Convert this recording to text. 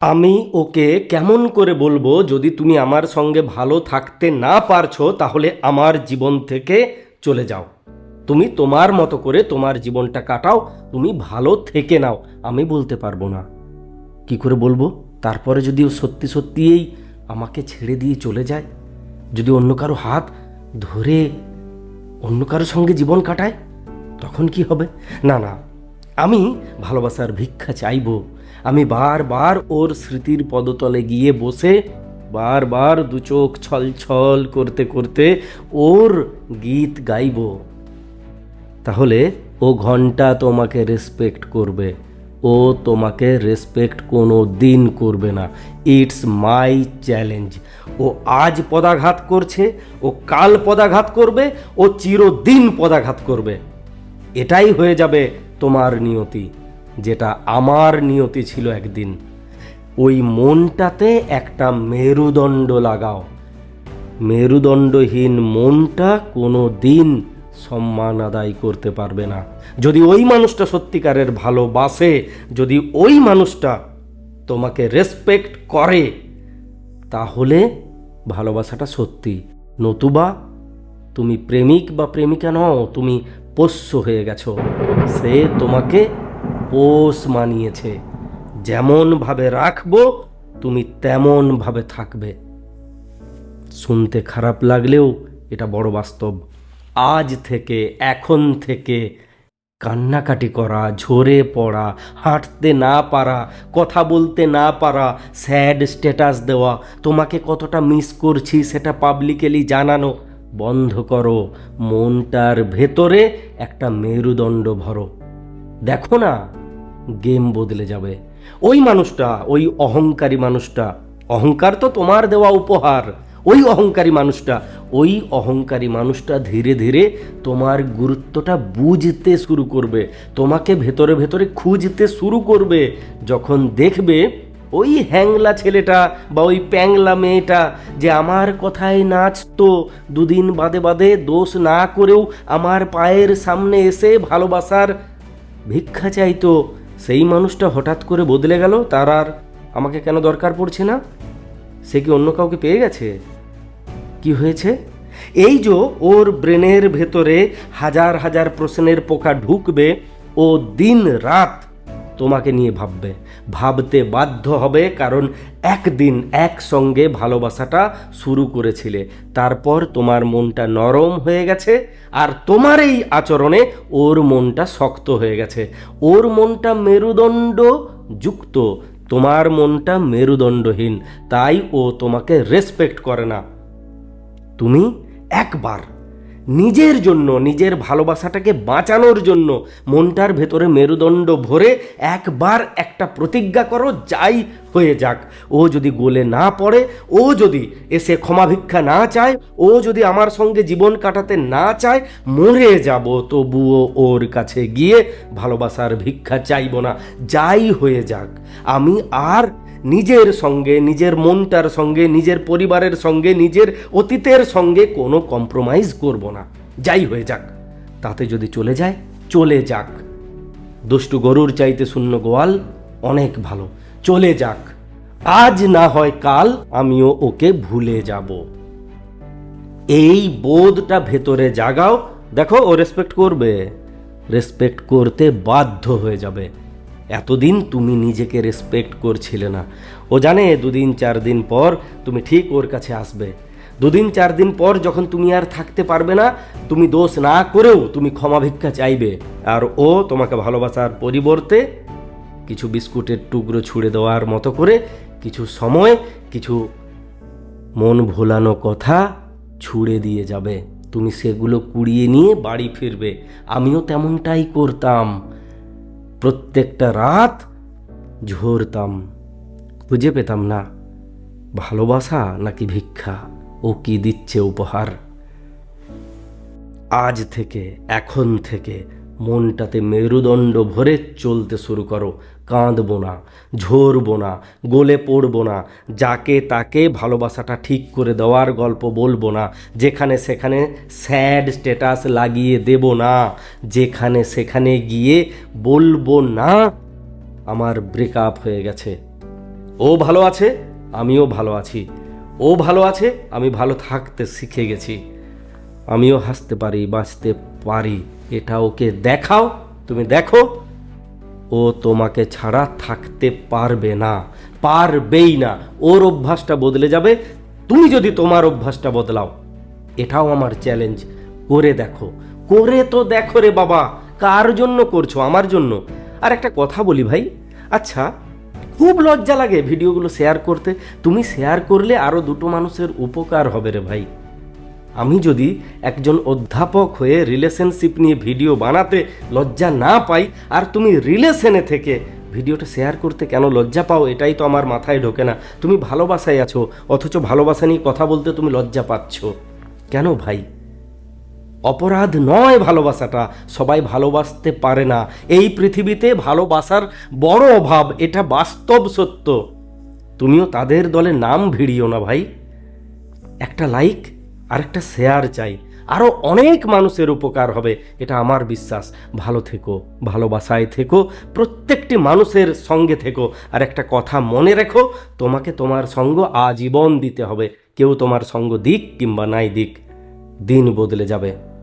আমি ওকে কেমন করে বলব যদি তুমি আমার সঙ্গে ভালো থাকতে না পারছ, তাহলে আমার জীবন থেকে চলে যাও। তুমি তোমার মতো করে তোমার জীবনটা কাটাও, তুমি ভালো থেকে নাও, আমি বলতে পারব না। কি করে বলব? তারপরে যদি ও সত্যি সত্যিই আমাকে ছেড়ে দিয়ে চলে যায়, যদি অন্য কারও হাত ধরে অন্য কারও সঙ্গে জীবন কাটায়, তখন কি হবে? না না আমি ভালোবাসার ভিক্ষা চাইব। আমি বারবার ওর স্মৃতির পদতলে গিয়ে বসে বারবার দু চোখ ছল ছল করতে করতে ওর গীত গাইব। তাহলে ও ঘণ্টা তোমাকে রেসপেক্ট করবে। ও তোমাকে রেসপেক্ট কোনো দিন করবে না। ইটস মাই চ্যালেঞ্জ ও আজ পদাঘাত করছে, ও কাল পদাঘাত করবে, ও চিরদিন পদাঘাত করবে। এটাই হয়ে যাবে তোমার নিয়তি, যেটা আমার নিয়তি ছিল একদিন। ওই মনটাতে একটা মেরুদণ্ড লাগাও। মেরুদণ্ডহীন মনটা কোনো দিন সম্মান আদায় করতে পারবে না। যদি ওই মানুষটা সত্যিকারের ভালোবাসে, যদি ওই মানুষটা তোমাকে রেসপেক্ট করে, তাহলে ভালোবাসাটা সত্যি। নতুবা তুমি প্রেমিক বা প্রেমিকা নও, তুমি পোষ্য হয়ে গেছো। সে তোমাকে পোষ মানিয়েছে। যেমনভাবে রাখব, তুমি তেমনভাবে থাকবে। শুনতে খারাপ লাগলেও এটা বড় বাস্তব। আজ থেকে, এখন থেকে কান্নাকাটি করা, ঝরে পড়া, হাঁটতে না পারা, কথা বলতে না পারা, স্যাড স্ট্যাটাস দেওয়া, তোমাকে কতটা মিস করছি সেটা পাবলিকেলি জানানো বন্ধ করো, মনটার ভেতরে একটা মেরুদণ্ড ভরো। দেখো না, গেম বদলে যাবে। ওই মানুষটা, ওই অহংকারী মানুষটা, অহংকার তো তোমার দেওয়া উপহার। ওই অহংকারী মানুষটা, ওই অহংকারী মানুষটা ধীরে ধীরে তোমার গুরুত্বটা বুঝতে শুরু করবে। তোমাকে ভেতরে ভেতরে খুঁজতে শুরু করবে। যখন দেখবে ওই হ্যাংলা ছেলেটা বা ওই প্যাংলা মেয়েটা যে আমার কথায় নাচতো, দুদিন বাদে বাদে দোষ না করেও আমার পায়ের সামনে এসে ভালোবাসার ভিক্ষা চাইতো। সেই মানুষটা হঠাৎ করে বদলে গেল, তার আর আমাকে কেন দরকার পড়ছে না? সে কি অন্য কাউকে পেয়ে গেছে? কি হয়েছে? এই যে ওর ব্রেনের ভেতরে হাজার হাজার প্রশ্নের পোকা ঢুকবে, ও দিন রাত তোমাকে নিয়ে ভাববে। ভাবতে বাধ্য হবে কারণ একদিন একসঙ্গে ভালোবাসাটা শুরু করেছিলে। তারপর তোমার মনটা নরম হয়ে গেছে আর তোমার এই আচরণে ওর মনটা শক্ত হয়ে গেছে। ওর মনটা মেরুদণ্ড যুক্ত, তোমার মনটা মেরুদণ্ডহীন, তাই ও তোমাকে রেসপেক্ট করে না। তুমি একবার নিজের জন্য, নিজের ভালোবাসাটাকে বাঁচানোর জন্য মনটার ভেতরে মেরুদণ্ড ভরে একবার একটা প্রতিজ্ঞা করো, যাই হয়ে যাক। ও যদি গোলে না পড়ে, ও যদি এসে ক্ষমা ভিক্ষা না চায়, ও যদি আমার সঙ্গে জীবন কাটাতে না চায়, মরে যাব। তবুও ওর কাছে গিয়ে ভালোবাসার ভিক্ষা চাইব না। যাই হয়ে যাক। আমি আর নিজের সঙ্গে, নিজের মনটার সঙ্গে, নিজের পরিবারের সঙ্গে, নিজের অতীতের সঙ্গে কোনো কম্প্রোমাইজ করব না। যাই হয়ে যাক, তাতে যদি চলে যায়, চলে যাক। দুষ্টু গরুর চাইতে শূন্য গোয়াল অনেক ভালো। চলে যাক, আজ না হয় কাল আমিও ওকে ভুলে যাব। এই বোধটা ভেতরে জাগাও। দেখো ও রেসপেক্ট করবে। রেসপেক্ট করতে বাধ্য হয়ে যাবে। এতদিন তুমি নিজেকে রেসপেক্ট করছিলে না। ও জানে দুদিন, চার দিন পর তুমি ঠিক ওর কাছে আসবে। দুদিন, চার দিন পর যখন তুমি আর থাকতে পারবে না, তুমি দোষ না করেও তুমি ক্ষমা ভিক্ষা চাইবে। আর ও তোমাকে ভালোবাসার পরিবর্তে কিছু বিস্কুটের টুকরো ছুঁড়ে দেওয়ার মতো করে কিছু সময়, কিছু মন ভোলানো কথা ছুঁড়ে দিয়ে যাবে। তুমি সেগুলো কুড়িয়ে নিয়ে বাড়ি ফিরবে। আমিও তেমনটাই করতাম। প্রত্যেকটা রাত ঝরতাম। খুঁজে পেতাম না, ভালোবাসা নাকি ভিক্ষা? ও কি দিচ্ছে উপহার? আজ থেকে, এখন থেকে মনটাতে মেরুদণ্ড ভরে চলতে শুরু করো। কাঁদবো না, ঝরবো না, গলে পড়ব না। যাকে তাকে ভালোবাসাটা ঠিক করে দেওয়ার গল্প বলব না। যেখানে সেখানে স্যাড স্ট্যাটাস লাগিয়ে দেব না। যেখানে সেখানে গিয়ে বলব না, আমার ব্রেকআপ হয়ে গেছে। ও ভালো আছে, আমিও ভালো আছি। ও ভালো আছে, আমি ভালো থাকতে শিখে গেছি। আমিও হাসতে পারি, বাঁচতে পারি, এটা ওকে দেখাও, তুমি দেখো। ও তোমাকে ছাড়া থাকতে পারবে না, পারবেই না। ওর অভ্যাসটা বদলে যাবে, তুমি যদি তোমার অভ্যাসটা বদলাও। এটাও আমার চ্যালেঞ্জ করে দেখো, করে তো দেখো রে বাবা, কার জন্য করছ, আমার জন্য? আর একটা কথা বলি ভাই আচ্ছা খুব লজ্জা লাগে ভিডিওগুলো শেয়ার করতে। তুমি শেয়ার করলে আরও দুটো মানুষের উপকার হবে রে ভাই। আমি যদি একজন অধ্যাপক হয়ে রিলেশনশিপ নিয়ে ভিডিও বানাতে লজ্জা না পাই, আর তুমি রিলেশনে থেকে ভিডিওটা শেয়ার করতে কেন লজ্জা পাও, এটাই তো আমার মাথায় ঢোকে না। তুমি ভালোবাসায় আছো, অথচ ভালোবাসা নিয়ে কথা বলতে তুমি লজ্জা পাচ্ছ। কেন ভাই? অপরাধ নয় ভালোবাসাটা, সবাই ভালোবাসতে পারে না। এই পৃথিবীতে ভালোবাসার বড় অভাব, এটা বাস্তব সত্য। তুমিও তাদের দলে নাম ভিড়িও না ভাই। একটা লাইক আর একটা শেয়ার চাই। আরও অনেক মানুষের উপকার হবে, এটা আমার বিশ্বাস। ভালো থেকো, ভালোবাসায় থেকো, প্রত্যেকটি মানুষের সঙ্গে থেকো। আর একটা কথা মনে রেখো, তোমাকে তোমার সঙ্গ আজীবন দিতে হবে। কেউ তোমার সঙ্গ দিক কিংবা নাই দিক, দিন বদলে যাবে।